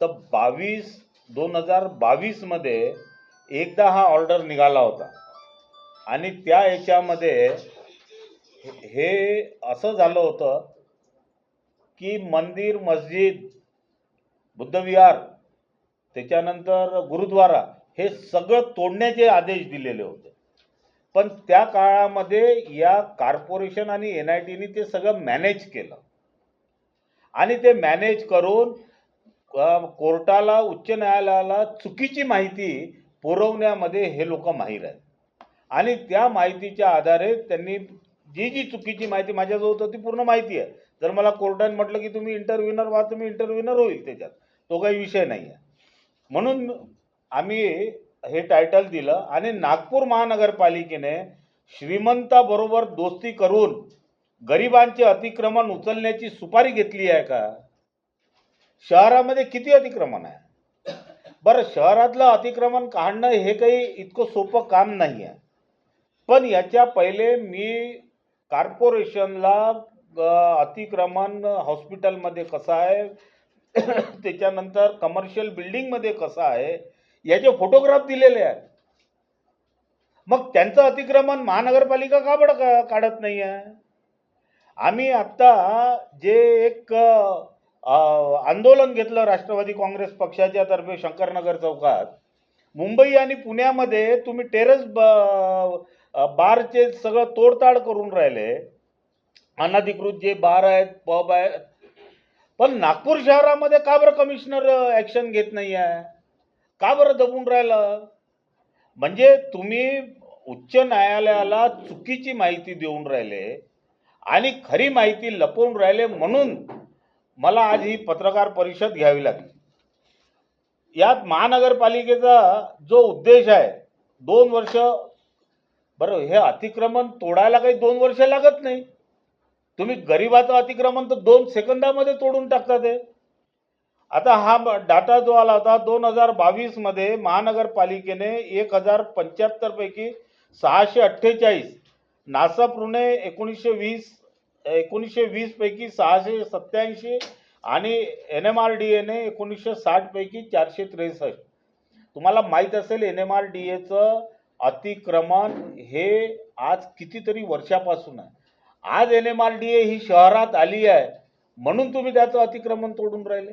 तर बावीस दोन हजार बावीसमध्ये एकदा हा ऑर्डर निघाला होता. आणि त्या याच्यामध्ये हे- असं झालं होतं की मंदिर मस्जिद बुद्धविहार त्याच्यानंतर गुरुद्वारा हे सगळं तोडण्याचे आदेश दिलेले होते. पण त्या काळामध्ये या कॉर्पोरेशन आणि एन आय टीने ते सगळं मॅनेज केलं. आणि ते मॅनेज करून कोर्टाला उच्च न्यायालयाला चुकीची माहिती पुरवण्यामध्ये हे लोक माहीर आहेत. आणि त्या माहितीच्या आधारे त्यांनी जी जी चुकीची माहिती माझ्याजवळ होतं ती पूर्ण माहिती आहे. जर मला कोर्टाने म्हटलं की तुम्ही इंटरव्ह्युनर व्हा तुम्ही इंटरव्ह्युनर होईल त्याच्यात. तो काही विषय नाही आहे. म्हणून आम्ही हे टायटल दिलं आणि नागपूर महानगरपालिकेने श्रीमंताबरोबर दोस्ती करून गरिबांचे अतिक्रमण उचलण्याची सुपारी घेतली आहे का? शहरामध्ये किती अतिक्रमण आहे? बरं शहरातलं अतिक्रमण काढणं हे काही इतकं सोपं काम नाही आहे. पण याच्या पहिले मी कार्पोरेशनला अतिक्रमण हॉस्पिटलमध्ये कसं आहे त्याच्यानंतर कमर्शियल बिल्डिंगमध्ये कसं आहे याचे फोटोग्राफ दिलेले आहेत. मग त्यांचं अतिक्रमण महानगरपालिका का बरं काढत नाही आहे आम्ही आत्ता जे एक आंदोलन घेतलं राष्ट्रवादी काँग्रेस पक्षाच्या तर्फे शंकरनगर चौकात. मुंबई आणि पुण्यामध्ये तुम्ही टेरेस ब बारचे सगळं तोडताड करून राहिले. अनधिकृत जे बार आहेत पब आहेत. पण नागपूर शहरामध्ये का बरं कमिशनर ॲक्शन घेत नाही आहे का बरं दबून राहिलं? म्हणजे तुम्ही उच्च न्यायालयाला चुकीची माहिती देऊन राहिले आणि खरी माहिती लपवून राहिले म्हणून. मला आज ही पत्रकार परिषद घ्यावी लागली. यात महानगरपालिकेचा जो उद्देश आहे दोन वर्ष बरं हे अतिक्रमण तोडायला काही दोन वर्ष लागत नाही. तुम्ही गरिबाचं अतिक्रमण तर दोन सेकंदामध्ये तोडून टाकता ते. आता हा डाटा जो आला होता दोन हजार बावीसमध्ये महानगरपालिकेने एक हजार पंच्याहत्तरपैकी सहाशे अठ्ठेचाळीस नासप ऋणे एकोणीसशे वीस एकोणीसशे वीसपैकी सहाशे सत्याऐंशी आणि एन एम आर डी एने एकोणीसशे साठपैकी चारशे त्रेसष्ट. तुम्हाला माहीत असेल एन एम आर डी एचं अतिक्रमण हे आज कितीतरी वर्षापासून आहे. आज N M R D A ही शहरात आली आहे म्हणून तुम्ही त्याचं अतिक्रमण तोडून राहिले.